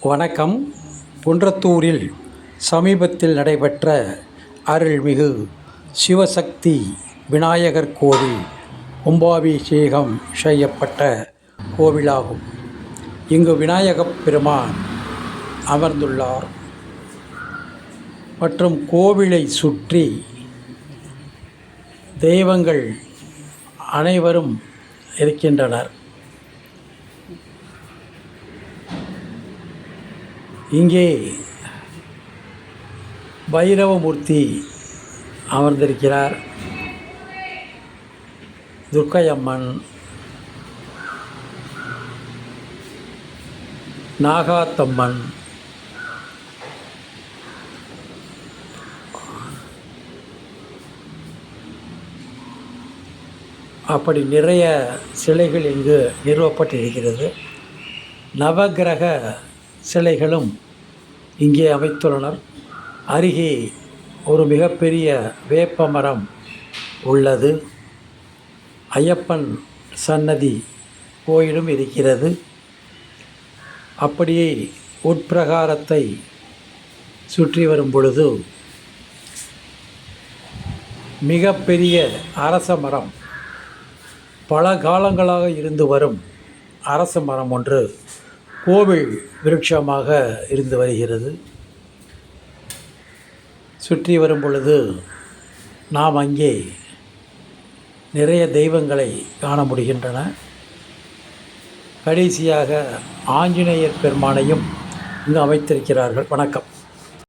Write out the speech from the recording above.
வணக்கம். குன்றத்தூரில் சமீபத்தில் நடைபெற்ற அருள்மிகு சிவசக்தி விநாயகர் கோவில் கும்பாபிஷேகம் செய்யப்பட்ட கோவிலாகும். இங்கு விநாயகப் பெருமான் அமர்ந்துள்ளார். மற்றும் கோவிலை சுற்றி தெய்வங்கள் அனைவரும் இருக்கின்றனர். இங்கே பைரவமூர்த்தி அமர்ந்திருக்கிறார். துர்க்கையம்மன் நாகாத்தம்மன் அப்படி நிறைய சிலைகள் இங்கு நிறுவப்பட்டிருக்கிறது. நவக்கிரக சிலைகளும் இங்கே அமைத்துள்ளனர். அருகே ஒரு மிகப்பெரிய வேப்ப மரம் உள்ளது. ஐயப்பன் சன்னதி கோயிலும் இருக்கிறது. அப்படியே உட்பிரகாரத்தை சுற்றி வரும் பொழுது மிகப்பெரிய அரச மரம் பல காலங்களாக இருந்து வரும் அரச மரம் ஒன்று கோவில் விருட்சமாக இருந்து வருகிறது. சுற்றி வரும் பொழுது நாம் அங்கே நிறைய தெய்வங்களை காண முடிகின்றன. கடைசியாக ஆஞ்சநேயர் பெருமானையும் இங்கு அமைத்திருக்கிறார்கள். வணக்கம்.